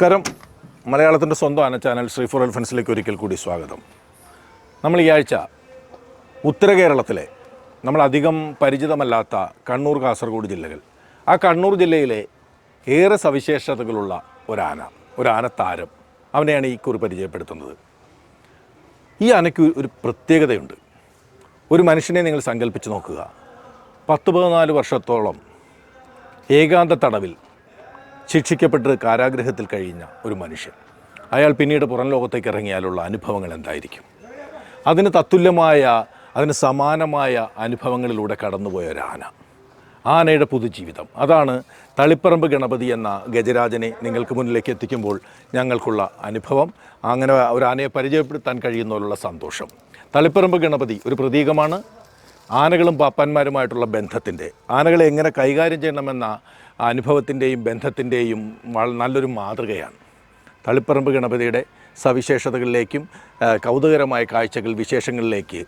നമസ്കാരം. മലയാളത്തിന്റെ സ്വന്തം ആന ചാനൽ ശ്രീ ഫോർ എൽഫൻസിലേക്ക് ഒരിക്കൽ കൂടി സ്വാഗതം. നമ്മൾ ഈ ആഴ്ച ഉത്തര കേരളത്തിലെ നമ്മളധികം പരിചിതമല്ലാത്ത കണ്ണൂർ കാസർഗോഡ് ജില്ലകൾ. ആ കണ്ണൂർ ജില്ലയിലെ ഏറെ സവിശേഷതകളുള്ള ഒരാന ഒരാന താരം അവനെയാണ് ഈ കുറി പരിചയപ്പെടുത്തുന്നത്. ഈ ആനയ്ക്ക് ഒരു പ്രത്യേകതയുണ്ട്. ഒരു മനുഷ്യനെ നിങ്ങൾ സങ്കല്പിച്ച് നോക്കുക. പത്ത് പതിനാല് വർഷത്തോളം ഏകാന്ത തടവിൽ ശിക്ഷിക്കപ്പെട്ട് കാരാഗ്രഹത്തിൽ കഴിഞ്ഞ ഒരു മനുഷ്യൻ. അയാൾ പിന്നീട് പുറം ലോകത്തേക്ക് ഇറങ്ങിയാലുള്ള അനുഭവങ്ങൾ എന്തായിരിക്കും? അതിന് തത്തുല്യമായ അതിന് സമാനമായ അനുഭവങ്ങളിലൂടെ കടന്നുപോയ ഒരു ആന. ആനയുടെ പുതുജീവിതം. അതാണ് തളിപ്പറമ്പ് ഗണപതി എന്ന ഗജരാജനെ നിങ്ങൾക്ക് മുന്നിലേക്ക് എത്തിക്കുമ്പോൾ ഞങ്ങൾക്കുള്ള അനുഭവം. അങ്ങനെ ഒരു ആനയെ പരിചയപ്പെടുത്താൻ കഴിയുന്നതിലുള്ള സന്തോഷം. തളിപ്പറമ്പ് ഗണപതി ഒരു പ്രതീകമാണ്. ആനകളും പാപ്പാന്മാരുമായിട്ടുള്ള ബന്ധത്തിന്റെ ആനകളെ എങ്ങനെ കൈകാര്യം ചെയ്യണമെന്ന അനുഭവത്തിന്റെയും ബന്ധത്തിന്റെയും നല്ലൊരു മാതൃകയാണ്. തളിപ്പറമ്പ് ഗണപതിയുടെ സവിശേഷതകളിലേക്കും കൗതുകരമായ കാഴ്ചകൾ വിശേഷങ്ങളിലേക്ക്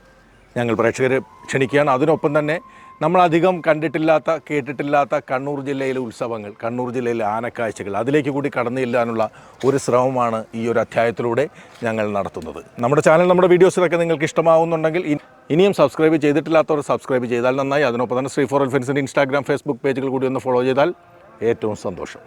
ഞങ്ങൾ പ്രേക്ഷകരെ ക്ഷണിക്കുകയാണ്. അതിനൊപ്പം തന്നെ നമ്മളധികം കണ്ടിട്ടില്ലാത്ത കേട്ടിട്ടില്ലാത്ത കണ്ണൂർ ജില്ലയിലെ ഉത്സവങ്ങൾ കണ്ണൂർ ജില്ലയിലെ ആനക്കാഴ്ചകൾ അതിലേക്ക് കൂടി കടന്നു ചെല്ലാനുള്ള ഒരു ശ്രമമാണ് ഈ ഒരു അധ്യായത്തിലൂടെ ഞങ്ങൾ നടത്തുന്നത്. നമ്മുടെ ചാനൽ നമ്മുടെ വീഡിയോസിലൊക്കെ നിങ്ങൾക്ക് ഇഷ്ടമാവുന്നുണ്ടെങ്കിൽ ഇനിയും സബ്സ്ക്രൈബ് ചെയ്തിട്ടില്ലാത്തവർ സബ്സ്ക്രൈബ് ചെയ്താൽ നന്നായി. അതിനൊപ്പം തന്നെ ശ്രീ ഫോർ എൽഫൻസിന്റെ ഇൻസ്റ്റാഗ്രാം ഫേസ്ബുക്ക് പേജുകൾ കൂടി ഒന്ന് ഫോളോ ചെയ്താൽ ഏറ്റവും സന്തോഷം.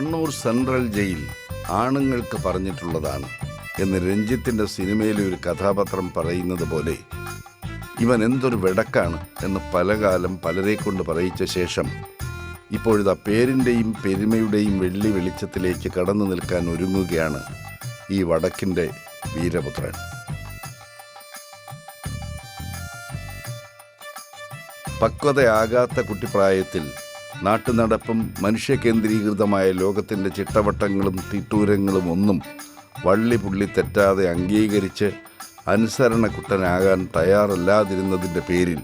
കണ്ണൂർ സെൻട്രൽ ജയിൽ ആണുങ്ങൾക്ക് പറഞ്ഞിട്ടുള്ളതാണ് എന്ന് രഞ്ജിത്തിന്റെ സിനിമയിലെ ഒരു കഥാപാത്രം പറയുന്നത് പോലെ ഇവൻ എന്തൊരു വെടക്കാണ് എന്ന് പലകാലം പലരെ കൊണ്ട് പറയിച്ച ശേഷം ഇപ്പോഴിതാ പേരിന്റെയും പെരുമയുടെയും വെള്ളി വെളിച്ചത്തിലേക്ക് കടന്നു നിൽക്കാൻ ഒരുങ്ങുകയാണ് ഈ വടക്കിന്റെ വീരപുത്രൻ. പക്വതയാകാത്ത കുട്ടിപ്രായത്തിൽ നാട്ടുനടപ്പും മനുഷ്യകേന്ദ്രീകൃതമായ ലോകത്തിന്റെ ചിട്ടവട്ടങ്ങളും തിട്ടൂരങ്ങളും ഒന്നും വള്ളി പുള്ളി തെറ്റാതെ അംഗീകരിച്ച് അനുസരണക്കുട്ടനാകാൻ തയ്യാറല്ലാതിരുന്നതിന്റെ പേരിൽ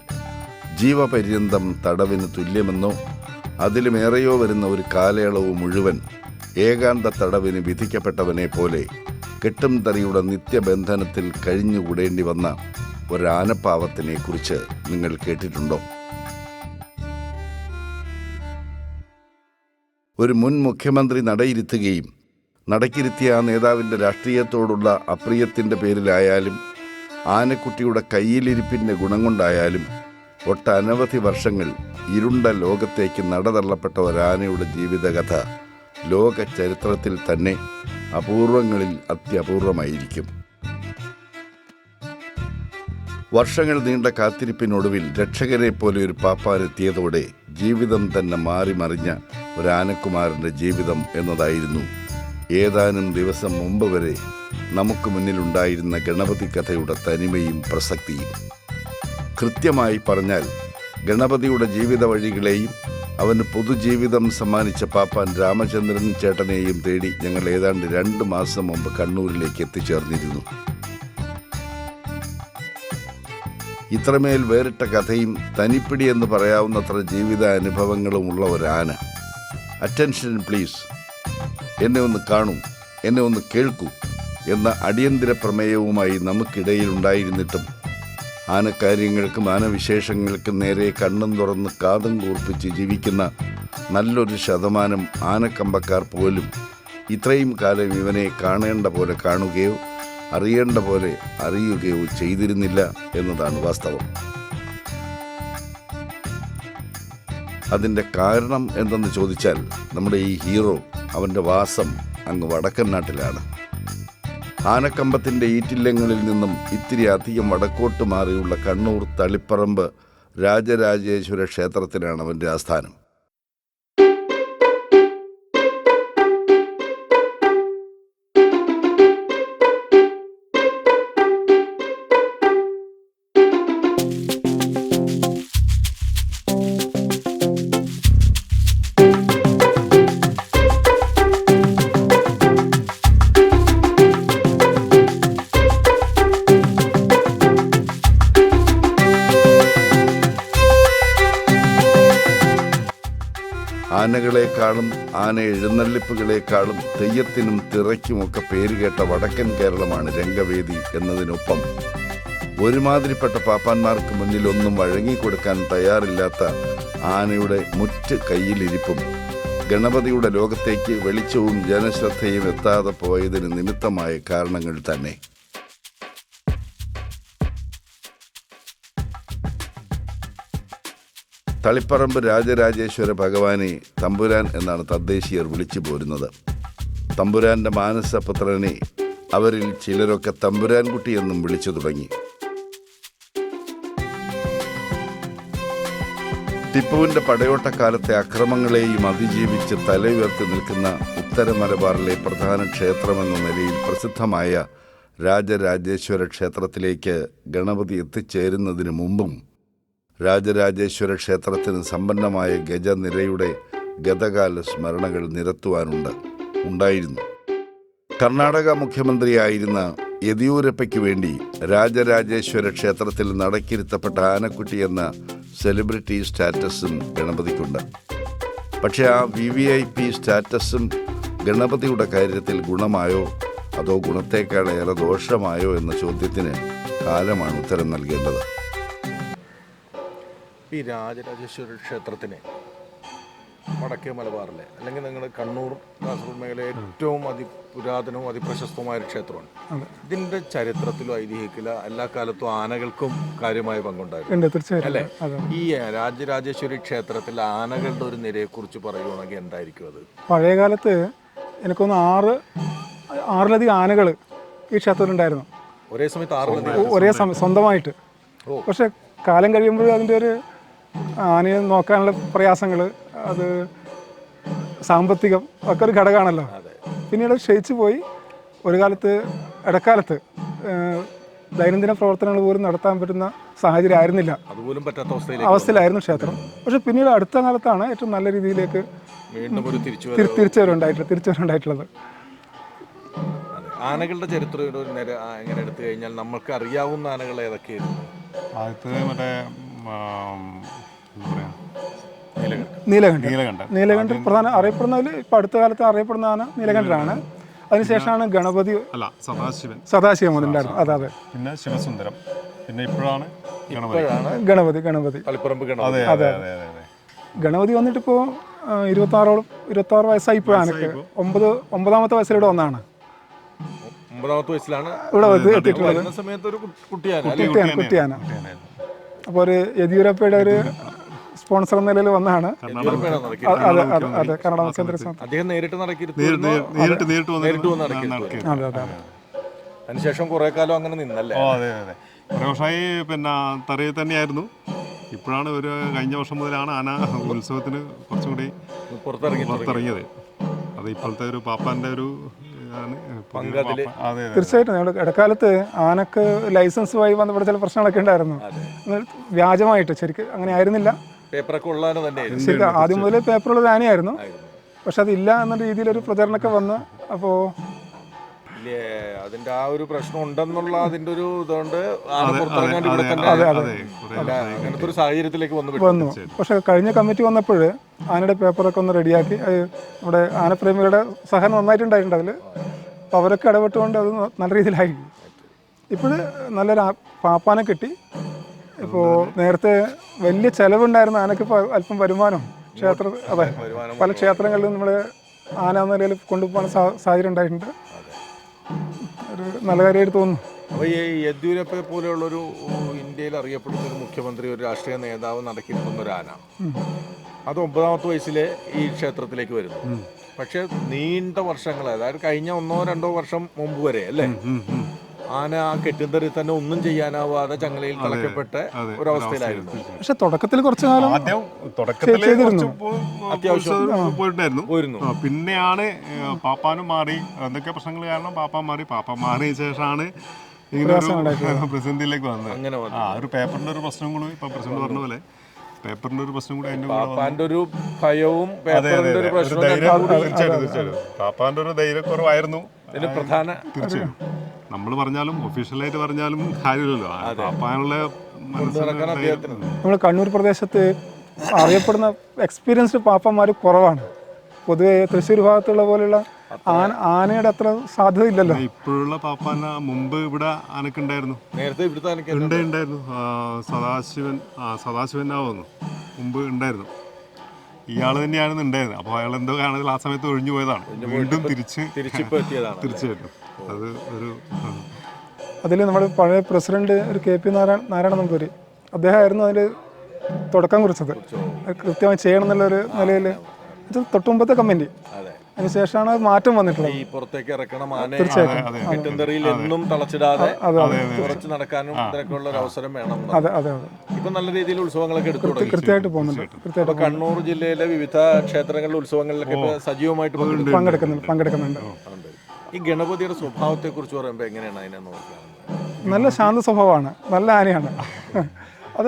ജീവപര്യന്തം തടവിന് തുല്യമെന്നോ അതിലുമേറെയോ വരുന്ന ഒരു കാലയളവ് മുഴുവൻ ഏകാന്ത തടവിന് വിധിക്കപ്പെട്ടവനെ പോലെ കെട്ടും തറിയുടെ നിത്യബന്ധനത്തിൽ കഴിഞ്ഞുകൂടേണ്ടി വന്ന ഒരാനപ്പാവത്തിനെക്കുറിച്ച് നിങ്ങൾ കേട്ടിട്ടുണ്ടോ? ഒരു മുൻ മുഖ്യമന്ത്രി നടയിരുത്തുകയും നടക്കിരുത്തിയ ആ നേതാവിന്റെ രാഷ്ട്രീയത്തോടുള്ള അപ്രിയത്തിന്റെ പേരിലായാലും ആനക്കുട്ടിയുടെ കയ്യിലിരിപ്പിന്റെ ഗുണം കൊണ്ടായാലും ഒട്ടനവധി വർഷങ്ങൾ ഇരുണ്ട ലോകത്തേക്ക് നടതള്ളപ്പെട്ട ഒരാനയുടെ ജീവിതകഥ ലോക ചരിത്രത്തിൽ തന്നെ അപൂർവങ്ങളിൽ അത്യപൂർവമായിരിക്കും. വർഷങ്ങൾ നീണ്ട കാത്തിരിപ്പിനൊടുവിൽ രക്ഷകരെ പോലെ ഒരു പാപ്പാനെത്തിയതോടെ ജീവിതം തന്നെ മാറി മറിഞ്ഞ ഒരു ആനക്കുമാരന്റെ ജീവിതം എന്നതായിരുന്നു. ഏതാനും ദിവസം മുമ്പ് വരെ നമുക്ക് മുന്നിലുണ്ടായിരുന്ന ഗണപതി കഥയുടെ തനിമയും പ്രസക്തിയും. കൃത്യമായി പറഞ്ഞാൽ ഗണപതിയുടെ ജീവിത വഴികളെയും അവന് പൊതുജീവിതം സമ്മാനിച്ച പാപ്പാൻ രാമചന്ദ്രൻ ചേട്ടനെയും തേടി ഞങ്ങൾ ഏതാണ്ട് രണ്ട് മാസം മുമ്പ് കണ്ണൂരിലേക്ക് എത്തിച്ചേർന്നിരുന്നു. ഇത്രമേൽ വേറിട്ട കഥയും തനിപ്പിടി എന്ന് പറയാവുന്നത്ര ജീവിത അനുഭവങ്ങളുമുള്ള അറ്റൻഷൻ പ്ലീസ് എന്നെ ഒന്ന് കാണൂ എന്നെ ഒന്ന് കേൾക്കൂ എന്ന അടിയന്തര പ്രമേയവുമായി നമുക്കിടയിൽ ഉണ്ടായിരുന്നിട്ടും ആനക്കാര്യങ്ങൾക്കും ആനവിശേഷങ്ങൾക്കും നേരെ കണ്ണും തുറന്ന് കാതും കൂർപ്പിച്ച് ജീവിക്കുന്ന നല്ലൊരു ശതമാനം ആനക്കമ്പക്കാർ പോലും ഇത്രയും കാലം ഇവനെ കാണേണ്ട പോലെ കാണുകയോ അറിയേണ്ട പോലെ അറിയുകയോ ചെയ്തിരുന്നില്ല എന്നതാണ് വാസ്തവം. അതിന്റെ കാരണം എന്തെന്ന് ചോദിച്ചാൽ നമ്മുടെ ഈ ഹീറോ അവന്റെ വാസം അങ്ങ് വടക്കൻ നാട്ടിലാണ്. ആനക്കമ്പത്തിന്റെ ഈറ്റില്ലങ്ങളിൽ നിന്നും ഇത്തിരി അധികം വടക്കോട്ട് മാറിയുള്ള കണ്ണൂർ തളിപ്പറമ്പ് രാജരാജേശ്വര ക്ഷേത്രത്തിലാണ് അവന്റെ ആസ്ഥാനം. ആനകളെക്കാളും ആന എഴുന്നള്ളിപ്പുകളെക്കാളും തെയ്യത്തിനും തിറയ്ക്കുമൊക്കെ പേരുകേട്ട വടക്കൻ കേരളമാണ് രംഗവേദി എന്നതിനൊപ്പം. ഒരുമാതിരിപ്പെട്ട പാപ്പാന്മാർക്ക് മുന്നിൽ ഒന്നും വഴങ്ങിക്കൊടുക്കാൻ തയ്യാറില്ലാത്ത ആനയുടെ മുറ്റ് കയ്യിലിരിപ്പും ഗണപതിയുടെ ലോകത്തേക്ക് വെളിച്ചവും ജനശ്രദ്ധയും എത്താതെ പോയതിന് നിമിത്തമായ കാരണങ്ങൾ തന്നെ. തളിപ്പറമ്പ് രാജരാജേശ്വര ഭഗവാനെ തമ്പുരാൻ എന്നാണ് തദ്ദേശീയർ വിളിച്ചു പോരുന്നത്. തമ്പുരാന്റെ മാനസപുത്രനെ അവരിൽ ചിലരൊക്കെ തമ്പുരാൻകുട്ടി എന്നും വിളിച്ചു തുടങ്ങി. ടിപ്പുവിന്റെ പടയോട്ടക്കാലത്തെ അക്രമങ്ങളെയും അതിജീവിച്ച് തല ഉയർത്തി നിൽക്കുന്ന ഉത്തര മലബാറിലെ പ്രധാന ക്ഷേത്രമെന്ന നിലയിൽ പ്രസിദ്ധമായ രാജരാജേശ്വര ക്ഷേത്രത്തിലേക്ക് ഗണപതി എത്തിച്ചേരുന്നതിന് മുമ്പും രാജരാജേശ്വര ക്ഷേത്രത്തിന് സമ്പന്നമായ ഗജനിരയുടെ ഗതകാല സ്മരണകൾ നിരത്തുവാനുണ്ട്. ഉണ്ടായിരുന്നു. കർണാടക മുഖ്യമന്ത്രിയായിരുന്ന യെദിയൂരപ്പയ്ക്ക് വേണ്ടി രാജരാജേശ്വര ക്ഷേത്രത്തിൽ നടക്കിരുത്തപ്പെട്ട ആനക്കുട്ടി എന്ന സെലിബ്രിറ്റി സ്റ്റാറ്റസും ഗണപതിക്കുണ്ട്. പക്ഷേ ആ വി വി ഐ പി സ്റ്റാറ്റസും ഗണപതിയുടെ കാര്യത്തിൽ ഗുണമായോ? അതോ ഗുണത്തേക്കാളേറെ ദോഷമായോ എന്ന ചോദ്യത്തിന് കാലമാണ് ഉത്തരം നൽകേണ്ടത്. ഈ രാജരാജേശ്വര ക്ഷേത്രത്തിന് വടക്കേ മലബാറിലെ അല്ലെങ്കിൽ നിങ്ങൾ കണ്ണൂർ കാസർഗോഡ് മേഖല ഏറ്റവും അതിപുരാതനവും അതിപ്രശസ്തവുമായ ഒരു ക്ഷേത്രമാണ്. ഇതിന്റെ ചരിത്രത്തിലും ഐതിഹ്യത്തിലും എല്ലാ കാലത്തും ആനകൾക്കും കാര്യമായ പങ്കുണ്ടായിരുന്നു. അല്ലെ? ഈ രാജരാജേശ്വരി ക്ഷേത്രത്തിൽ ആനകളുടെ ഒരു നിരയെ കുറിച്ച് പറയുകയാണെങ്കിൽ എന്തായിരിക്കും അത്? പഴയ കാലത്ത് എനിക്കൊന്ന് ആറ് ആറിലധികം ആനകൾ ഈ ക്ഷേത്രത്തിലുണ്ടായിരുന്നു. ഒരേ സമയത്ത് ആറിലധികം ഒരേ സമയം സ്വന്തമായിട്ട്. പക്ഷെ കാലം കഴിയുമ്പോൾ അതിന്റെ ഒരു ആനയെ നോക്കാനുള്ള പ്രയാസങ്ങൾ അത് സാമ്പത്തികം ഒക്കെ ഒരു ഘടകമാണല്ലോ. പിന്നീട് ക്ഷയിച്ചു പോയി. ഒരു കാലത്ത് ഇടക്കാലത്ത് ദൈനംദിന പ്രവർത്തനങ്ങൾ പോലും നടത്താൻ പറ്റുന്ന സാഹചര്യം ആയിരുന്നില്ല. അതുപോലും പറ്റാത്ത അവസ്ഥയിലേക്ക് അവസ്ഥയിലായിരുന്നു ക്ഷേത്രം. പക്ഷെ പിന്നീട് അടുത്ത കാലത്താണ് ഏറ്റവും നല്ല രീതിയിലേക്ക് വീണ്ടും ഒരു തിരിച്ചു തിരി- തിരിച്ചുവരവുണ്ടായിട്ടുള്ളത്. ആനകളുടെ ചരിത്രം ഒരു നിര ആ, എങ്ങനെ എടുത്തു കഴിഞ്ഞാൽ നമുക്ക് അറിയാവുന്ന ആനകൾ ഏതൊക്കെയായിരുന്നു? ആദ്യത്തെ മറ്റേ എന്താ നീലകണ്ഠ നീലകണ്ഠ നീലകണ്ഠ പ്രധാന അറിയപ്പെടുന്നതിൽ ഇപ്പം അടുത്ത കാലത്ത് അറിയപ്പെടുന്നതാണ് ആന നീലകണ്ഠനാണ്. അതിനുശേഷമാണ് ഗണപതി അല്ല സദാശിവൻ. സദാശിവൻ ഉണ്ടായിരുന്നു അതെ അതെ. പിന്നെ ശിവസുന്ദരം. പിന്നെ ഇപ്പോഴാണ് ഗണപതി. ഗണപതി ഗണപതി. തളിപ്പറമ്പ് അതെ ഗണപതി അതെ. അതെ അതെ അതെ. ഗണപതി വന്നിട്ടിപ്പോൾ ഇരുപത്താറോളം ഇരുപത്താറ് വയസ്സായി ഇപ്പോഴാണ് ഒമ്പത് ഒമ്പതാമത്തെ വയസ്സിലൂടെ ഒന്നാണ് ഒമ്പതാമത്തെ വയസ്സിലാണ് ഇവിടെ കുട്ടിയാണ് എത്തിയിട്ടുള്ളത്. കുട്ടിയാണ് കുട്ടിയാന അപ്പോൾ ഒരു യെദ്യൂരപ്പയുടെ ഒരു സ്പോൺസർ എന്ന നിലയിൽ വന്നാണ് അതെ അതെ അതെ കന്നഡ മുഖ്യമന്ത്രി അദ്ദേഹം നേരിട്ട് നടക്കിയിരുന്നു. അതെ അതെ അതെ. അതിനുശേഷം കുറെ കാലം അങ്ങനെ നിന്നല്ലേ? ഓ അതെ അതെ. കുറേ വർഷമായി പിന്നെ തറയിൽ തന്നെയായിരുന്നു. ഇപ്പോഴാണ് ഒരു കഴിഞ്ഞ വർഷം മുതലാണ് ആന ഉത്സവത്തിന് കുറച്ചുകൂടി പുറത്തിറങ്ങി പുറത്തിറങ്ങിയത്. അത് ഇപ്പോഴത്തെ ഒരു പാപ്പാന്റെ ഒരു പങ്കതിൽ. തീർച്ചയായിട്ടും ഞങ്ങൾ ഇടക്കാലത്ത് ആനക്ക് ലൈസൻസുമായി ബന്ധപ്പെട്ട ചില പ്രശ്നങ്ങളൊക്കെ ഉണ്ടായിരുന്നു വ്യാജമായിട്ട് ശരിക്കും അങ്ങനെ ആയിരുന്നില്ല. പേപ്പറൊക്കെ ഉള്ളാനും തന്നെയായിരുന്നു. ശരിക്കും ആദ്യം മുതലേ പേപ്പറുള്ള ആനയായിരുന്നു. പക്ഷെ അതില്ല എന്ന രീതിയിലൊരു പ്രചരണമൊക്കെ വന്ന് അപ്പോൾ അതിന്റെ ആ ഒരു പ്രശ്നം ഉണ്ടെന്നുള്ള അതിന്റെ ഒരു ഇതുകൊണ്ട് ആന അതെ അതെ അതെ കുറേ അങ്ങനത്തെ ഒരു സാഹചര്യത്തിലേക്ക് വന്നു. വന്നു. പക്ഷെ കഴിഞ്ഞ കമ്മിറ്റി വന്നപ്പോൾ ആനയുടെ പേപ്പറൊക്കെ ഒന്ന് റെഡിയാക്കി നമ്മുടെ ആനപ്രേമികളുടെ സഹനം നന്നായിട്ടുണ്ടായിട്ടുണ്ട് അതിൽ അപ്പോൾ അവരൊക്കെ ഇടപെട്ടുകൊണ്ട് അത് നല്ല രീതിയിലായി. ഇപ്പോൾ നല്ലൊരു പാപ്പാന കിട്ടി. ഇപ്പോൾ നേരത്തെ വലിയ ചിലവുണ്ടായിരുന്ന ആനക്ക് ഇപ്പോൾ അല്പം വരുമാനം. ക്ഷേത്ര അതെ പല ക്ഷേത്രങ്ങളിലും നമ്മൾ ആന എന്ന നിലയിൽ കൊണ്ടുപോകാൻ സാഹചര്യം ഉണ്ടായിട്ടുണ്ട്. ഒരു നല്ല കാര്യമായിട്ട് തോന്നുന്നു. അപ്പോൾ ഈ യെദ്യൂരപ്പയെ പോലെയുള്ളൊരു ഇന്ത്യയിൽ അറിയപ്പെടുന്ന ഒരു മുഖ്യമന്ത്രി ഒരു രാഷ്ട്രീയ നേതാവ് നടക്കിയിരിക്കുന്ന ഒരു ആന. അത് ഒമ്പതാമത്തെ വയസ്സിലെ ഈ ക്ഷേത്രത്തിലേക്ക് വരുന്നു. പക്ഷേ നീണ്ട വർഷങ്ങൾ അതായത് കഴിഞ്ഞ ഒന്നോ രണ്ടോ വർഷം മുമ്പ് വരെ അല്ലേ. ആന ആ കെട്ടുന്തറി തന്നെ ഒന്നും ചെയ്യാനാവാതെ ചങ്ങലയിൽ തളയ്ക്കപ്പെട്ട ഒരവസ്ഥയിലായിരുന്നു. പക്ഷെ തുടക്കത്തിൽ കുറച്ച് കാലം ആദ്യം തുടക്കത്തിൽ കുറച്ച് പോ- അത്യാവശ്യം. പോയിട്ടുണ്ടായിരുന്നു. പോയിരുന്നു. ആ, പിന്നെയാണ് പാപ്പാനും മാറി. എന്തൊക്കെ പ്രശ്നങ്ങൾ കാരണം പാപ്പ മാറി. പാപ്പ മാറിയ ശേഷമാണ് ഇങ്ങനെ ഒരു പ്രതിസന്ധിയിലേക്ക് വന്നത്. അങ്ങനെ വന്നു ആ ഒരു പേപ്പറിന്റെ ഒരു പ്രശ്നം കൂടി ഇപ്പൊ പ്രസിഡന്റ് പറഞ്ഞ പോലെ. പേപ്പറിന്റെ ഒരു പ്രശ്നം കൂടി അതിന്റെ പാപ്പാന്റെ ഒരു ഭയവും പേപ്പറിന്റെ ഒരു പ്രശ്നവും തീർച്ചയായിട്ടും തീർച്ചയായിട്ടും. പാപ്പാന്റെ ഒരു ധൈര്യക്കുറവായിരുന്നു. ഇതിന് പ്രധാന തീർച്ചയായും. നമ്മൾ പറഞ്ഞാലും ഒഫീഷ്യലായിട്ട് പറഞ്ഞാലും കാര്യമില്ലല്ലോ. പാപ്പാനുള്ള നമ്മൾ കണ്ണൂർ പ്രദേശത്ത് അറിയപ്പെടുന്ന എക്സ്പീരിയൻസ്ഡ് പാപ്പന്മാർ കുറവാണ്. പൊതുവെ തൃശ്ശൂർ ഭാഗത്തുള്ള പോലെയുള്ള ആന ആനയുടെ അത്ര സാധ്യത ഇല്ലല്ലോ ഇപ്പോഴുള്ള പാപ്പാന മുമ്പ് ഇവിടെ ആനക്കുണ്ടായിരുന്നു. നേരത്തെ ഇവിടുത്തെ ഉണ്ടായിരുന്നു. ആ, സദാശിവൻ ആവുന്നു സദാശിവനാവുന്നു മുമ്പ് ഉണ്ടായിരുന്നു. ഇയാൾ തന്നെയാണ് ഉണ്ടായിരുന്നത് അപ്പോൾ അയാൾ എന്തോ കാണുന്നത് ആ സമയത്ത് ഒഴിഞ്ഞു പോയതാണ്. വീണ്ടും തിരിച്ച് തിരിച്ചിപ്പോൾ എത്തിയതാണ് തിരിച്ചു വരും അത് ഒരു. അതിൽ നമ്മുടെ പഴയ പ്രസിഡന്റ് ഒരു കെ പി നാരായണ നാരായണ നമ്പൂരി അദ്ദേഹമായിരുന്നു അതിൽ തുടക്കം കുറിച്ചത്. അത് കൃത്യമായി ചെയ്യണം എന്നുള്ളൊരു നിലയിൽ ഇത് തൊട്ടുമുമ്പത്തെ കമന്റ്. അതെ. അതിനുശേഷമാണ് മാറ്റം വന്നിട്ടുള്ളത്. ഈ പുറത്തേക്ക് ഇറക്കണം ആന തീർച്ചയായിട്ടും. കിട്ടുന്തറിയിൽ എന്നും തളച്ചിടാതെ അതെ കുറച്ച് നടക്കാനും ഇതിനൊക്കെയുള്ള ഒരു അവസരം വേണം. അതെ അതെ അതെ. ഇപ്പൊ നല്ല രീതിയിൽ ഉത്സവങ്ങളൊക്കെ എടുത്തു കൃത്യമായിട്ട് പോകുന്നുണ്ട്. കൃത്യമായിട്ട് കണ്ണൂർ ജില്ലയിലെ വിവിധ ക്ഷേത്രങ്ങളിലെ ഉത്സവങ്ങളിലൊക്കെ സജീവമായിട്ട് പങ്കെടുക്കുന്നുണ്ട്. പങ്കെടുക്കുന്നുണ്ട്. പങ്കെടുക്കുന്നുണ്ട്. ഈ ഗണപതിയുടെ സ്വഭാവത്തെ കുറിച്ച് പറയുമ്പോൾ എങ്ങനെയാണ് അതിനെ നോക്കുക നല്ല ശാന്ത സ്വഭാവമാണ്. നല്ല ആനയാണ്. അത്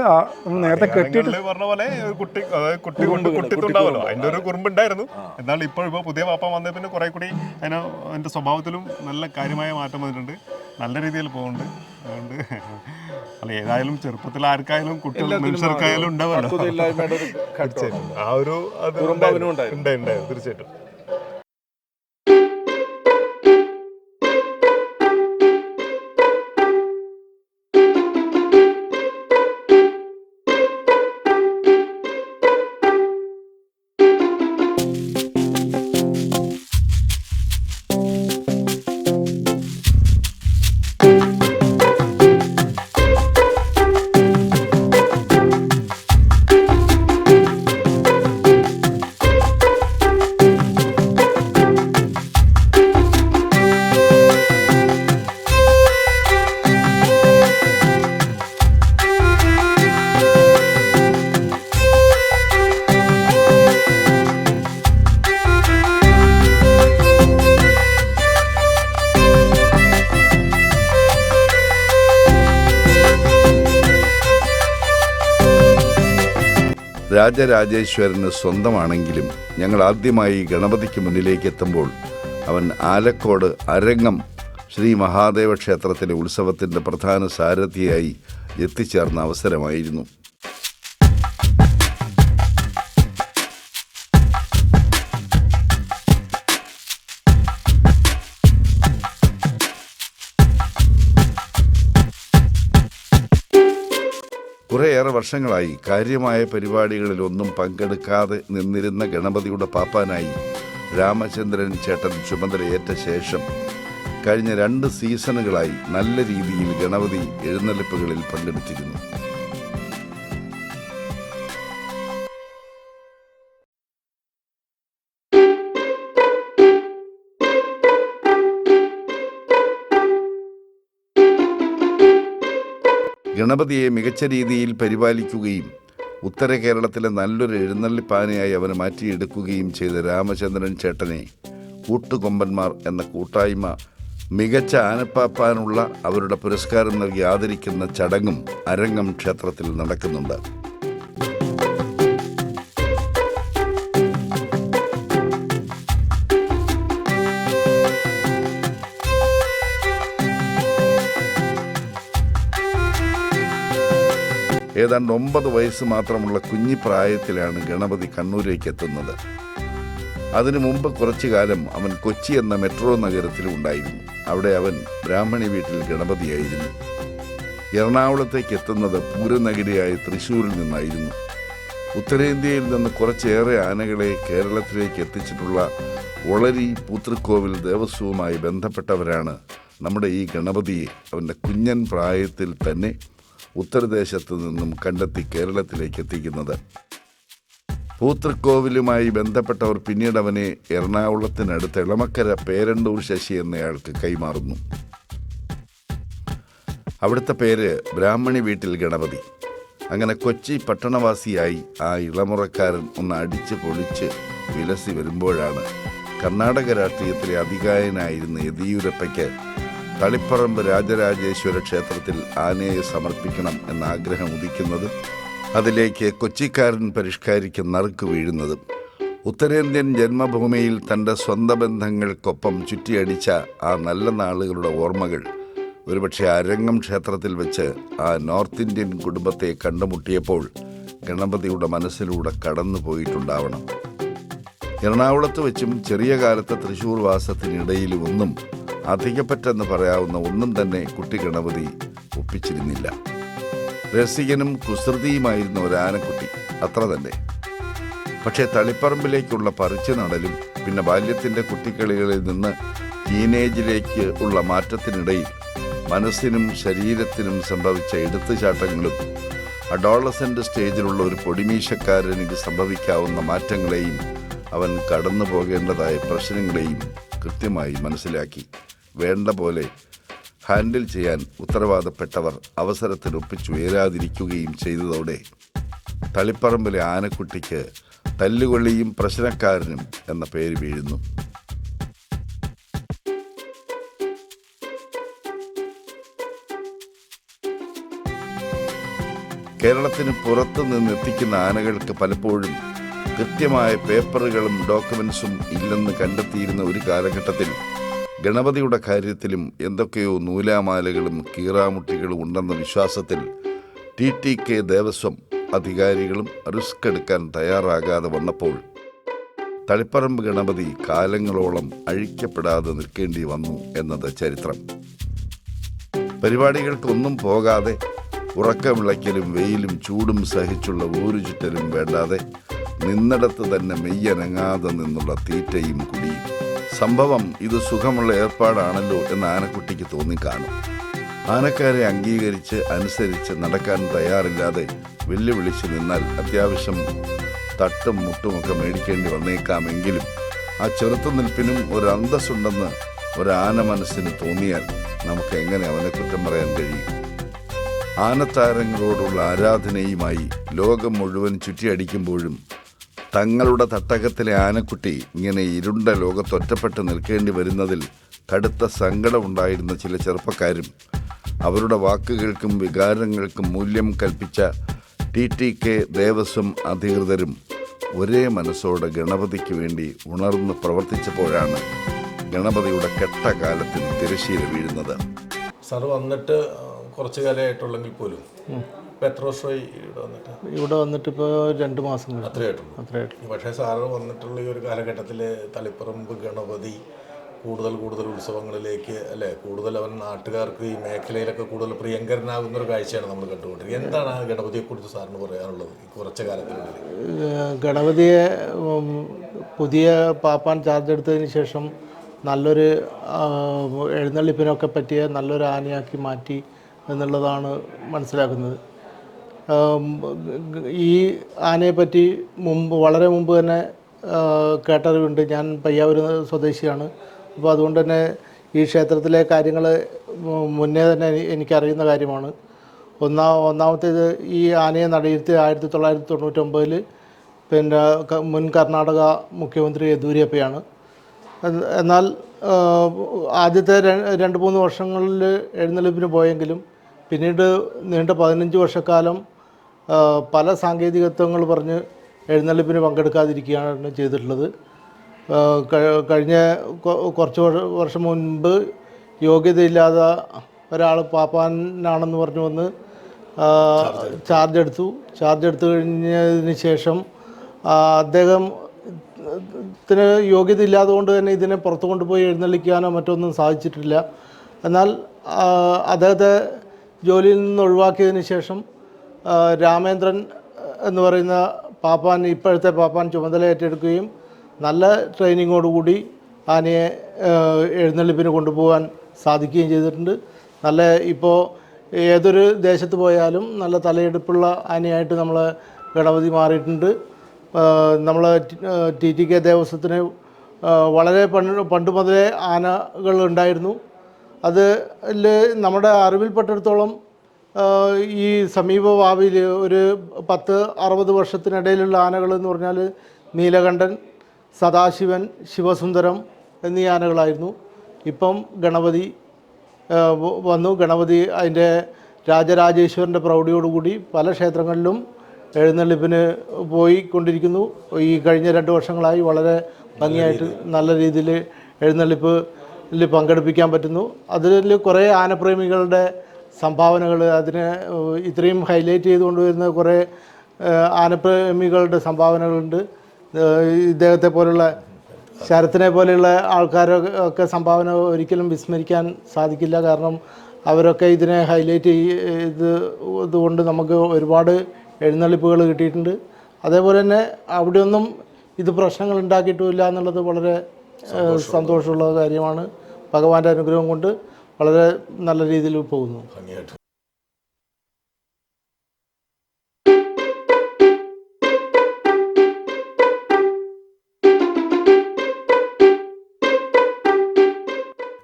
നേരത്തെ കെട്ടിയിട്ട് പറഞ്ഞ പോലെ ഒരു കുട്ടി അതായത് കുട്ടി കൊണ്ട് കുട്ടിത്തുണ്ടാവല്ലോ. അതിന്റെ ഒരു കുറുമ്പുണ്ടായിരുന്നു. എന്നാൽ ഇപ്പോൾ ഇപ്പോൾ പുതിയ പാപ്പ വന്നേ പിന്നെ കുറെ കൂടി അതിന് സ്വഭാവത്തിലും നല്ല കാര്യമായ മാറ്റം വന്നിട്ടുണ്ട്. നല്ല രീതിയിൽ പോകുന്നുണ്ട്. അതുകൊണ്ട് അല്ല ഏതായാലും ചെറുപ്പത്തിൽ ആർക്കായാലും കുട്ടികൾ മനുഷ്യർക്കായാലും. തീർച്ചയായിട്ടും. ആ ഒരു അത് ഉണ്ടായിരുന്നു. ഉണ്ടായി ഉണ്ടായി. തീർച്ചയായിട്ടും. രാജരാജേശ്വരന് സ്വന്തമാണെങ്കിലും ഞങ്ങൾ ആദ്യമായി ഗണപതിക്ക് മുന്നിലേക്ക് എത്തുമ്പോൾ അവൻ ആലക്കോട് അരങ്ങം ശ്രീ മഹാദേവ ക്ഷേത്രത്തിലെ ഉത്സവത്തിന്റെ പ്രധാന സാരഥിയായി എത്തിച്ചേർന്ന അവസരമായിരുന്നു. വർഷങ്ങളായി കാര്യമായ പരിപാടികളിലൊന്നും പങ്കെടുക്കാതെ നിന്നിരുന്ന ഗണപതിയുടെ പാപ്പാനായി രാമചന്ദ്രൻ ചേട്ടൻ ചുമതലയേറ്റ ശേഷം കഴിഞ്ഞ രണ്ട് സീസണുകളായി നല്ല രീതിയിൽ ഗണപതി എഴുന്നള്ളിപ്പുകളിൽ പങ്കെടുത്തിരുന്നു. ഗണപതിയെ മികച്ച രീതിയിൽ പരിപാലിക്കുകയും ഉത്തര കേരളത്തിലെ നല്ലൊരു എഴുന്നള്ളിപ്പാനയായി അവനെ മാറ്റിയെടുക്കുകയും ചെയ്ത രാമചന്ദ്രൻ ചേട്ടനെ കൂട്ടുകൊമ്പന്മാർ എന്ന കൂട്ടായ്മ മികച്ച ആനപ്പാപ്പാനുള്ള അവരുടെ പുരസ്കാരം നൽകി ആദരിക്കുന്ന ചടങ്ങും അരങ്ങം ക്ഷേത്രത്തിൽ നടക്കുന്നുണ്ട്. ഏതാണ്ട് ഒമ്പത് വയസ്സ് മാത്രമുള്ള കുഞ്ഞിപ്രായത്തിലാണ് ഗണപതി കണ്ണൂരേക്ക് എത്തുന്നത്. അതിനു മുമ്പ് കുറച്ചു കാലം അവൻ കൊച്ചി എന്ന മെട്രോ നഗരത്തിലും ഉണ്ടായിരുന്നു. അവിടെ അവൻ ബ്രാഹ്മണി വീട്ടിൽ ഗണപതിയായിരുന്നു. എറണാകുളത്തേക്ക് എത്തുന്നത് പൂരനഗരിയായ തൃശൂരിൽ നിന്നായിരുന്നു. ഉത്തരേന്ത്യയിൽ നിന്ന് കുറച്ചേറെ ആനകളെ കേരളത്തിലേക്ക് എത്തിച്ചിട്ടുള്ള ഒളരി പൂത്തൃക്കോവിൽ ദേവസ്വവുമായി ബന്ധപ്പെട്ടവരാണ് നമ്മുടെ ഈ ഗണപതിയെ. അവന്റെ കുഞ്ഞൻ പ്രായത്തിൽ തന്നെ ഉത്തരദേശത്ത് നിന്നും കണ്ടെത്തി കേരളത്തിലേക്ക് എത്തിക്കുന്നത്. പൂത്തൃക്കോവിലുമായി ബന്ധപ്പെട്ടവർ പിന്നീട് അവനെ എറണാകുളത്തിനടുത്ത് എളമക്കര പേരണ്ടൂർ ശശി എന്നയാൾക്ക് കൈമാറുന്നു. അവിടുത്തെ പേര് ബ്രാഹ്മണി വീട്ടിൽ ഗണപതി. അങ്ങനെ കൊച്ചി പട്ടണവാസിയായി ആ ഇളമുറക്കാരൻ ഒന്ന് അടിച്ച് പൊളിച്ച് വിലസി വരുമ്പോഴാണ് കർണാടക രാഷ്ട്രീയത്തിലെ അധികായനായിരുന്ന യെദിയൂരപ്പയ്ക്ക് തളിപ്പറമ്പ് രാജരാജേശ്വര ക്ഷേത്രത്തിൽ ആനയെ സമർപ്പിക്കണം എന്ന ആഗ്രഹം ഉദിക്കുന്നതും അതിലേക്ക് കൊച്ചിക്കാരൻ പരിഷ്കാരിക്ക് നറുക്ക് വീഴുന്നതും ഉത്തരേന്ത്യൻ ജന്മഭൂമിയിൽ തന്റെ സ്വന്തം ബന്ധങ്ങൾക്കൊപ്പം ചുറ്റിയടിച്ച ആ നല്ല നാളുകളുടെ ഓർമ്മകൾ ഒരുപക്ഷെ അരങ്ങം ക്ഷേത്രത്തിൽ വെച്ച് ആ നോർത്ത് ഇന്ത്യൻ കുടുംബത്തെ കണ്ടുമുട്ടിയപ്പോൾ ഗണപതിയുടെ മനസ്സിലൂടെ കടന്നു പോയിട്ടുണ്ടാവണം. എറണാകുളത്ത് വെച്ചും ചെറിയ കാലത്തെ തൃശൂർ വാസത്തിനിടയിലും ഒന്നും അധികപ്പറ്റെന്ന് പറയാവുന്ന ഒന്നും തന്നെ കുട്ടി ഗണപതി ഒപ്പിച്ചിരുന്നില്ല. രസികനും കുസൃതിയുമായിരുന്ന ഒരു ആനക്കുട്ടി അത്ര തന്നെ. പക്ഷേ തളിപ്പറമ്പിലേക്കുള്ള പറിച്ചു നടലും പിന്നെ ബാല്യത്തിന്റെ കുട്ടിക്കളികളിൽ നിന്ന് ടീനേജിലേക്ക് ഉള്ള മാറ്റത്തിനിടയിൽ മനസ്സിനും ശരീരത്തിനും സംഭവിച്ച എടുത്തുചാട്ടങ്ങളും അഡോളസെന്റ് സ്റ്റേജിലുള്ള ഒരു പൊടിമീശക്കാരനിക്ക് സംഭവിക്കാവുന്ന മാറ്റങ്ങളെയും അവൻ കടന്നു പോകേണ്ടതായ പ്രശ്നങ്ങളെയും കൃത്യമായി മനസ്സിലാക്കി. വേണ്ട പോലെ ഹാൻഡിൽ ചെയ്യാൻ ഉത്തരവാദപ്പെട്ടവർ അവസരത്തിനൊപ്പിച്ചുയരാതിരിക്കുകയും ചെയ്തതോടെ തളിപ്പറമ്പിലെ ആനക്കുട്ടിക്ക് തല്ലുകൊള്ളിയും പ്രശ്നക്കാരനും എന്ന പേര് വീഴുന്നു. കേരളത്തിന് പുറത്തു നിന്നെത്തിക്കുന്ന ആനകൾക്ക് പലപ്പോഴും കൃത്യമായ പേപ്പറുകളും ഡോക്യുമെന്റ്സും ഇല്ലെന്ന് കണ്ടെത്തിയിരുന്ന ഒരു കാലഘട്ടത്തിൽ ഗണപതിയുടെ കാര്യത്തിലും എന്തൊക്കെയോ നൂലാമാലകളും കീറാമുട്ടികളും ഉണ്ടെന്ന വിശ്വാസത്തിൽ ടി ടി കെ ദേവസ്വം അധികാരികളും റിസ്ക് എടുക്കാൻ തയ്യാറാകാതെ വന്നപ്പോൾ തളിപ്പറമ്പ് ഗണപതി കാലങ്ങളോളം അഴിക്കപ്പെടാതെ നിൽക്കേണ്ടി വന്നു എന്നത് ചരിത്രം. പരിപാടികൾക്കൊന്നും പോകാതെ ഉറക്കമിളയ്ക്കലും വെയിലും ചൂടും സഹിച്ചുള്ള ഊരു ചുറ്റലും വേണ്ടാതെ നിന്നിടത്ത് തന്നെ മെയ്യനങ്ങാതെ നിന്നുള്ള തീറ്റയും കുടിയും. സംഭവം ഇത് സുഖമുള്ള ഏർപ്പാടാണല്ലോ എന്ന് ആനക്കുട്ടിക്ക് തോന്നിക്കാണും ആനക്കാരെ അംഗീകരിച്ച് അനുസരിച്ച് നടക്കാൻ തയ്യാറില്ലാതെ വെല്ലുവിളിച്ച് നിന്നാൽ അത്യാവശ്യം തട്ടും മുട്ടുമൊക്കെ മേടിക്കേണ്ടി വന്നേക്കാമെങ്കിലും ആ ചെറുത്തുനിൽപ്പിനും ഒരു അന്തസ്സുണ്ടെന്ന് ഒരാന മനസ്സിന് തോന്നിയാൽ നമുക്ക് എങ്ങനെ അവനെ കുറ്റം പറയാൻ കഴിയും? ആനത്താരങ്ങളോടുള്ള ആരാധനയുമായി ലോകം മുഴുവൻ ചുറ്റിയടിക്കുമ്പോഴും തങ്ങളുടെ തട്ടകത്തിലെ ആനക്കുട്ടി ഇങ്ങനെ ഇരുണ്ട ലോകത്തൊറ്റപ്പെട്ട് നിൽക്കേണ്ടി വരുന്നതിൽ കടുത്ത സങ്കടമുണ്ടായിരുന്ന ചില ചെറുപ്പക്കാരും അവരുടെ വാക്കുകൾക്കും വികാരങ്ങൾക്കും മൂല്യം കൽപ്പിച്ച ടി ടി കെ ദേവസ്വം അധികൃതരും ഒരേ മനസ്സോടെ ഗണപതിക്ക് വേണ്ടി ഉണർന്ന് പ്രവർത്തിച്ചപ്പോഴാണ് ഗണപതിയുടെ കെട്ടകാലത്തിന് തിരശ്ശീല വീഴുന്നത്. സാറ് വന്നിട്ട് കുറച്ചു കാലമായിട്ടുള്ളെങ്കിൽ പോലും എത്ര ഇവിടെ വന്നിട്ട്. ഇവിടെ വന്നിട്ട് ഇപ്പോൾ രണ്ട് മാസം കഴിഞ്ഞു അത്രയായിട്ടുള്ളൂ. പക്ഷേ സാറ് വന്നിട്ടുള്ള ഈ ഒരു കാലഘട്ടത്തിൽ തളിപ്പറമ്പ് ഗണപതി കൂടുതൽ കൂടുതൽ ഉത്സവങ്ങളിലേക്ക് അല്ലേ കൂടുതൽ അവൻ നാട്ടുകാർക്ക് ഈ മേഖലയിലൊക്കെ കൂടുതൽ പ്രിയങ്കരനാകുന്ന ഒരു കാഴ്ചയാണ് നമ്മൾ കണ്ടുകൊണ്ടിരിക്കുന്നത്. എന്താണ് ആ ഗണപതിയെക്കുറിച്ച് സാറിന് പറയാനുള്ളത് ഈ കുറച്ച് കാലത്തിനുള്ളിൽ? ഏഹ് ഗണപതിയെ ഉം, പുതിയ പാപ്പാൻ ചാർജ് എടുത്തതിന് ശേഷം നല്ലൊരു എഴുന്നള്ളിപ്പിനൊക്കെ പറ്റിയ നല്ലൊരു ആനയാക്കി മാറ്റി എന്നുള്ളതാണ് മനസ്സിലാക്കുന്നത്. ഈ ആനയെ പറ്റി മുമ്പ് വളരെ മുമ്പ് തന്നെ കേട്ടറിവുണ്ട്. ഞാൻ പയ്യാവൂർ സ്വദേശിയാണ്. അപ്പോൾ അതുകൊണ്ട് തന്നെ ഈ ക്ഷേത്രത്തിലെ കാര്യങ്ങൾ മുന്നേ തന്നെ എനി- എനിക്കറിയുന്ന കാര്യമാണ്. ഒന്നാ ഒന്നാമത്തേത് ഈ ആനയെ നടയിരുത്തി ആയിരത്തി തൊള്ളായിരത്തി തൊണ്ണൂറ്റൊമ്പതിൽ പിന്നെ മുൻ കർണാടക മുഖ്യമന്ത്രി യെദ്യൂരപ്പയാണ് എന്നാൽ ആദ്യത്തെ രണ്ട് മൂന്ന് വർഷങ്ങളിൽ എഴുന്നള്ളിപ്പിന് പോയെങ്കിലും പിന്നീട് നീണ്ട പതിനഞ്ച് വർഷക്കാലം പല സാങ്കേതികത്വങ്ങൾ പറഞ്ഞ് എഴുന്നള്ളിപ്പിന് പങ്കെടുക്കാതിരിക്കുകയാണ് ചെയ്തിട്ടുള്ളത്. കഴിഞ്ഞ കുറച്ച് വർഷം മുൻപ് യോഗ്യതയില്ലാതെ ഒരാൾ പാപ്പാനാണെന്ന് പറഞ്ഞു വന്ന് ചാർജ് എടുത്തു ചാർജ് എടുത്തു കഴിഞ്ഞതിന് ശേഷം അദ്ദേഹം ത്തിന് യോഗ്യത ഇല്ലാതെ കൊണ്ട് തന്നെ ഇതിനെ പുറത്തു കൊണ്ടുപോയി എഴുന്നള്ളിക്കാനോ മറ്റൊന്നും സാധിച്ചിട്ടില്ല. എന്നാൽ അദ്ദേഹത്തെ ജോലിയിൽ നിന്ന് ഒഴിവാക്കിയതിന് ശേഷം രാമേന്ദ്രൻ എന്ന് പറയുന്ന പാപ്പാൻ ഇപ്പോഴത്തെ പാപ്പാൻ ചുമതല ഏറ്റെടുക്കുകയും നല്ല ട്രെയിനിങ്ങോടുകൂടി ആനയെ എഴുന്നള്ളിപ്പിന് കൊണ്ടുപോകാൻ സാധിക്കുകയും ചെയ്തിട്ടുണ്ട്. നല്ല ഇപ്പോൾ ഏതൊരു ദേശത്ത് പോയാലും നല്ല തലയെടുപ്പുള്ള ആനയായിട്ട് നമ്മൾ ഗണപതി മാറിയിട്ടുണ്ട്. നമ്മൾ ടി ടി കെ ദേവസ്വത്തിന് വളരെ പണ്ട് പണ്ട് മുതലേ ആനകൾ ഉണ്ടായിരുന്നു. അത് നമ്മുടെ അറിവിൽപ്പെട്ടിടത്തോളം ഈ സമീപ ഭാവിയിൽ ഒരു പത്ത് അറുപത് വർഷത്തിനിടയിലുള്ള ആനകൾ എന്ന് പറഞ്ഞാൽ നീലകണ്ഠൻ സദാശിവൻ ശിവസുന്ദരം എന്നീ ആനകളായിരുന്നു. ഇപ്പം ഗണപതി വന്നു. ഗണപതി അതിന്റെ രാജരാജേശ്വരന്റെ പ്രൗഢിയോടുകൂടി പല ക്ഷേത്രങ്ങളിലും എഴുന്നള്ളിപ്പിന് പോയിക്കൊണ്ടിരിക്കുന്നു ഈ കഴിഞ്ഞ രണ്ട് വർഷങ്ങളായി വളരെ ഭംഗിയായിട്ട് നല്ല രീതിയിൽ എഴുന്നള്ളിപ്പിൽ പങ്കെടുപ്പിക്കാൻ പറ്റുന്നു. അതിൽ കുറേ ആനപ്രേമികളുടെ സംഭാവനകൾ അതിന് ഇത്രയും ഹൈലൈറ്റ് ചെയ്ത് കൊണ്ടുവരുന്ന കുറേ ആനപ്രേമികളുടെ സംഭാവനകളുണ്ട്. ഇദ്ദേഹത്തെ പോലുള്ള ശരത്തിനെ പോലെയുള്ള ആൾക്കാരൊക്കെ സംഭാവന ഒരിക്കലും വിസ്മരിക്കാൻ സാധിക്കില്ല. കാരണം അവരൊക്കെ ഇതിനെ ഹൈലൈറ്റ് ചെയ്ത് ഇതുകൊണ്ട് നമുക്ക് ഒരുപാട് എഴുന്നള്ളിപ്പുകൾ കിട്ടിയിട്ടുണ്ട്. അതേപോലെ തന്നെ അവിടെയൊന്നും ഇത് പ്രശ്നങ്ങൾ ഉണ്ടാക്കിയിട്ടുമില്ല എന്നുള്ളത് വളരെ സന്തോഷമുള്ള കാര്യമാണ്. ഭഗവാന്റെ അനുഗ്രഹം കൊണ്ട് വളരെ നല്ല രീതിയിൽ പോകുന്നു.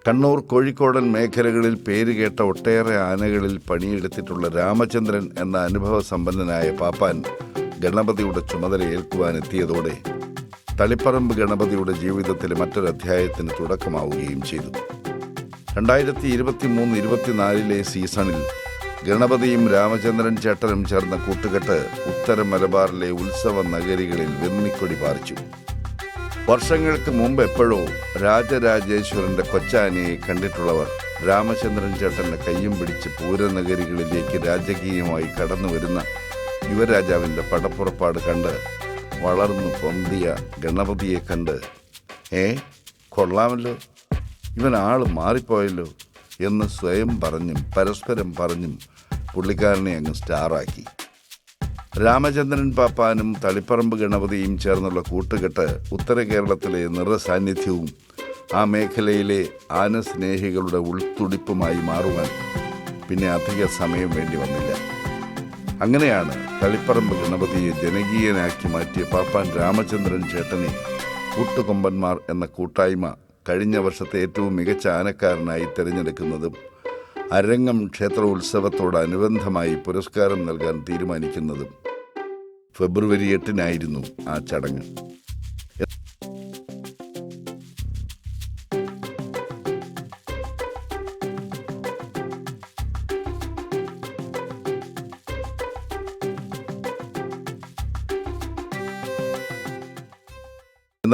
കണ്ണൂർ കോഴിക്കോടൻ മേഖലകളിൽ പേരുകേട്ട ഒട്ടേറെ ആനകളിൽ പണിയെടുത്തിട്ടുള്ള രാമചന്ദ്രൻ എന്ന അനുഭവ സമ്പന്നനായ പാപ്പാൻ ഗണപതിയുടെ ചുമതല ഏൽക്കുവാനെത്തിയതോടെ തളിപ്പറമ്പ് ഗണപതിയുടെ ജീവിതത്തിലെ മറ്റൊരധ്യായത്തിന് തുടക്കമാവുകയും ചെയ്തു. രണ്ടായിരത്തി ഇരുപത്തി മൂന്ന് ഇരുപത്തിനാലിലെ സീസണിൽ ഗണപതിയും രാമചന്ദ്രൻ ചേട്ടനും ചേർന്ന കൂട്ടുകെട്ട് ഉത്തര മലബാറിലെ ഉത്സവ നഗരികളിൽ വെന്നിക്കൊടി പാറിച്ചു. വർഷങ്ങൾക്ക് മുമ്പ് എപ്പോഴോ രാജരാജേശ്വരന്റെ കൊച്ചാനയെ കണ്ടിട്ടുള്ളവർ രാമചന്ദ്രൻ ചേട്ടന്റെ കയ്യും പിടിച്ച് പൂരനഗരികളിലേക്ക് രാജകീയമായി കടന്നു വരുന്ന യുവരാജാവിന്റെ പടപ്പുറപ്പാട് കണ്ട് വളർന്നു പൊന്തിയ ഗണപതിയെ കണ്ട് ഏ കൊള്ളാമല്ലോ. ഇവൻ ആൾ മാറിപ്പോയല്ലോ എന്ന് സ്വയം പറഞ്ഞും പരസ്പരം പറഞ്ഞും പുള്ളിക്കാരനെ അങ്ങ് സ്റ്റാറാക്കി. രാമചന്ദ്രൻ പാപ്പാനും തളിപ്പറമ്പ് ഗണപതിയും ചേർന്നുള്ള കൂട്ടുകെട്ട് ഉത്തര കേരളത്തിലെ നിറസാന്നിധ്യവും ആ മേഖലയിലെ ആനസ്നേഹികളുടെ ഉൾത്തുടിപ്പുമായി മാറുവാൻ പിന്നെ അധിക സമയം വേണ്ടി വന്നില്ല. അങ്ങനെയാണ് തളിപ്പറമ്പ് ഗണപതിയെ ജനകീയനാക്കി മാറ്റിയ പാപ്പാൻ രാമചന്ദ്രൻ ചേട്ടനെ കൂട്ടുകൊമ്പന്മാർ എന്ന കൂട്ടായ്മ കഴിഞ്ഞ വർഷത്തെ ഏറ്റവും മികച്ച ആനക്കാരനായി തിരഞ്ഞെടുക്കുന്നതും അരങ്ങം ക്ഷേത്ര ഉത്സവത്തോടനുബന്ധമായി പുരസ്കാരം നൽകാൻ തീരുമാനിക്കുന്നതും ഫെബ്രുവരി എട്ടിനായിരുന്നു ആ ചടങ്ങ്.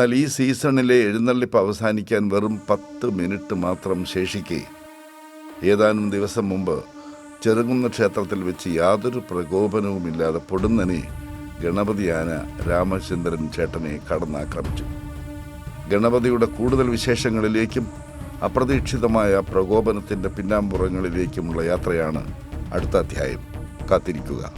എന്നാൽ ഈ സീസണിലെ എഴുന്നള്ളിപ്പ് അവസാനിക്കാൻ വെറും പത്ത് മിനിറ്റ് മാത്രം ശേഷിക്കെ. ഏതാനും ദിവസം മുമ്പ് ചെറുകുന്ന ക്ഷേത്രത്തിൽ വെച്ച് യാതൊരു പ്രകോപനവുമില്ലാതെ പൊടുന്നനെ ഗണപതി ആന രാമചന്ദ്രൻ ചേട്ടനെ കടന്നാക്രമിച്ചു. ഗണപതിയുടെ കൂടുതൽ വിശേഷങ്ങളിലേക്കും അപ്രതീക്ഷിതമായ പ്രകോപനത്തിന്റെ പിന്നാമ്പുറങ്ങളിലേക്കുമുള്ള യാത്രയാണ് അടുത്ത അധ്യായം. കാത്തിരിക്കുക.